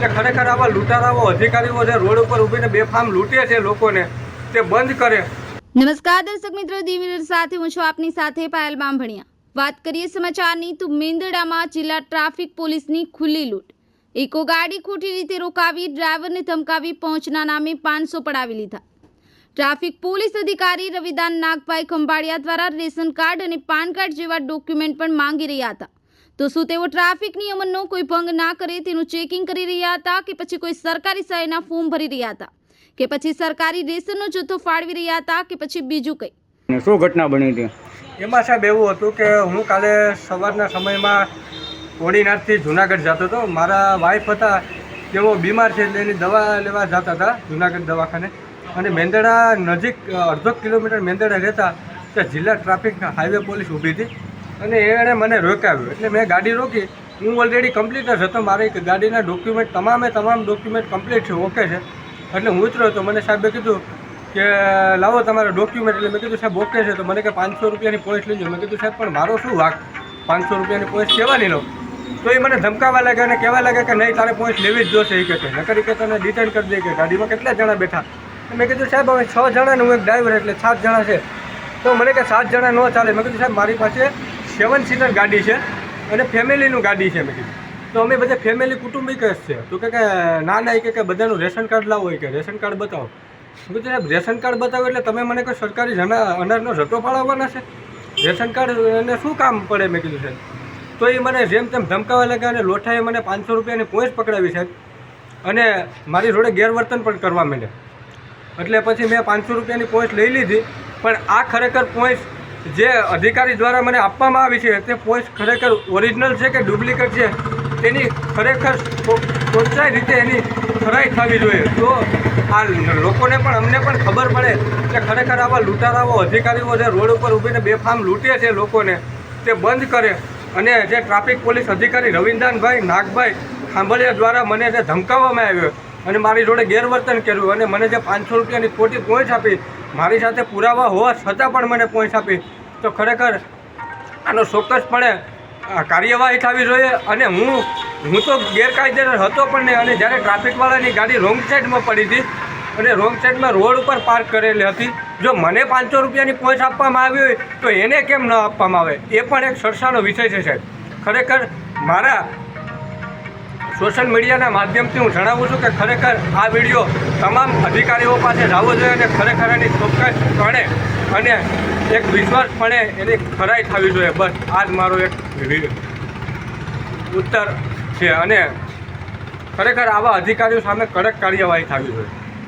કે ખરેખર આવા લૂંટારાઓ અધિકારીઓ જે રોડ ઉપર ઊભીને બેફામ લૂંટે છે લોકોને, તે બંધ કરે. નમસ્કાર દર્શક મિત્રો દીવીર સાથે હું છું આપની સાથે પાયલ બાંભણિયા. વાત કરીએ સમાચારની તો મેંદડામાં જિલ્લા ટ્રાફિક પોલીસની ખુલ્લી લૂંટ. ઇકો ગાડી ખોટી રીતે રોકાવી, ડ્રાઈવરને ધમકાવી પહોંચના નામે પાંચસો પડાવી લીધા. ટ્રાફિક પોલીસ અધિકારી રવિદાન નાગભાઈ ખંભાળિયા દ્વારા રેશન કાર્ડ અને પાન કાર્ડ જેવા ડોક્યુમેન્ટ પણ માંગી રહ્યા હતા. તો શું તેઓ ટ્રાફિક નિયમનનો કોઈ ભંગ ના કરે તેનું ચેકિંગ કરી રહ્યા હતા કે પછી કોઈ સરકારી સહાયના ફોર્મ ભરી રહ્યા હતા? કે પછી સરકારી રેશનનો જથ્થો ફાળવી રહ્યા હતા કે પછી બીજું કંઈ? શું ઘટના બની હતી? એમાં સાહેબ એવું હતું કે હું કાલે સવારના સમયમાં કોડીનાથથી જુનાગઢ જતો હતો. મારા વાઈફ હતા તેઓ બીમાર છે એટલે એની દવા લેવા જતા હતા જુનાગઢ દવાખાને. અને મેંદડા નજીક અડધો કિલોમીટર મેંદડા રહેતા ત્યાં જિલ્લા ટ્રાફિક હાઈવે પોલીસ ઊભી હતી. અને એણે મને રોકાવ્યો. એટલે મેં ગાડી રોકી. હું ઓલરેડી કમ્પ્લીટ જ હતો. મારી ગાડીના ડોક્યુમેન્ટ તમામે તમામ ડોક્યુમેન્ટ કમ્પ્લીટ છે, ઓકે છે. એટલે હું ઉતર્યો તો મને સાહેબે કીધું કે, લાવો તમારા ડોક્યુમેન્ટ એટલે મેં કીધું, સાહેબ, ઓકે છે. તો મને કે, પાંચસો રૂપિયાની પોઈન્ટ લેજો. મેં કીધું, સાહેબ, પણ મારો શું વાક? પાંચસો રૂપિયાની પોઈન્ટ કહેવાની લો તો એ મને ધમકાવા લાગ્યા અને કહેવા લાગ્યા કે, નહીં, તારે પોઈન્ટ લેવી જ જોશે. એ કે છે. નકરી કે તને ડિટેન કરી દે કે, ગાડીમાં કેટલા જણા બેઠા? મેં કીધું, સાહેબ, હવે છ જણા ને હું એક ડ્રાઈવર એટલે સાત જણા છે. તો મને કે, સાત જણા ન ચાલે. મેં કીધું, સાહેબ, મારી પાસે સેવન સીટર ગાડી છે અને ફેમિલીનું ગાડી છે મેં. તો અમે બધા ફેમિલી કુટુંબિક જ છે. તો કે ના ના કે બધાનું રેશન કાર્ડ લાવો હોય કે, રેશન કાર્ડ બતાવો. મેં સાહેબ, રેશન કાર્ડ બતાવો એટલે તમે મને કોઈ સરકારી જના અનાજનો જથ્થો ફાળવવાના છે? રેશન કાર્ડ એને શું કામ પડે મેં કીધું, સાહેબ? તો એ મને જેમ તેમ ધમકાવા લાગ્યા અને લોઠાએ મને પાંચસો રૂપિયાની પોઈન્ટ પકડાવી, સાહેબ. અને મારી જોડે ગેરવર્તન પણ કરવા માંડ્યા. એટલે પછી મેં પાંચસો રૂપિયાની પોઈન્ટ લઈ લીધી, પણ આ ખરેખર પોઈન્ટ જે અધિકારી દ્વારા મને આપવામાં આવી છે, તે પોઈન્ટ ખરેખર ઓરિજિનલ છે કે ડુપ્લિકેટ છે, તેની ખરેખર ચોચ્ચાઈ રીતે એની ખરાઈ થવી જોઈએ. તો આ લોકોને પણ, અમને પણ ખબર પડે કે ખરેખર આવા લૂંટારાઓ અધિકારીઓ જે રોડ ઉપર ઊભીને બેફામ લૂંટે છે લોકોને, તે બંધ કરે. અને જે ટ્રાફિક પોલીસ અધિકારી રવિન્દ્રનભાઈ નાગભાઈ ખાંભળિયા દ્વારા મને જે ધમકાવવામાં આવ્યો અને મારી જોડે ગેરવર્તન કર્યું અને મને જે પાંચસો રૂપિયાની ખોટી પોઈન્ટ આપી, મારી સાથે પુરાવા હોવા છતાં પણ મને પોઈન્ટ આપી. તો ખરેખર આનો ચોક્કસપણે કાર્યવાહી થવી જોઈએ અને હું હું તો ગેરકાયદેસર હતો પણ નહીં. અને જ્યારે ટ્રાફિકવાળાની ગાડી રોંગ સાઈડમાં પડી હતી અને રોંગ સાઈડમાં રોડ ઉપર પાર્ક કરેલી હતી, જો મને પાંચસો રૂપિયાની પોઈન્ટ આપવામાં આવી હોય તો એને કેમ ન આપવામાં આવે? એ પણ એક સરસાનો વિષય છે સાહેબ. ખરેખર મારા સોશિયલ મીડિયાના માધ્યમથી હું જણાવું છું કે ખરેખર આ વીડિયો તમામ અધિકારીઓ પાસે જવો જોઈએ અને ખરેખર એની ચોક્કસપણે અને એક વિશ્વાસપણે એની ખરાઈ થવી જોઈએ. બસ આ જ મારો એક ઉત્તર છે અને ખરેખર આવા અધિકારીઓ સામે કડક કાર્યવાહી થવી જોઈએ.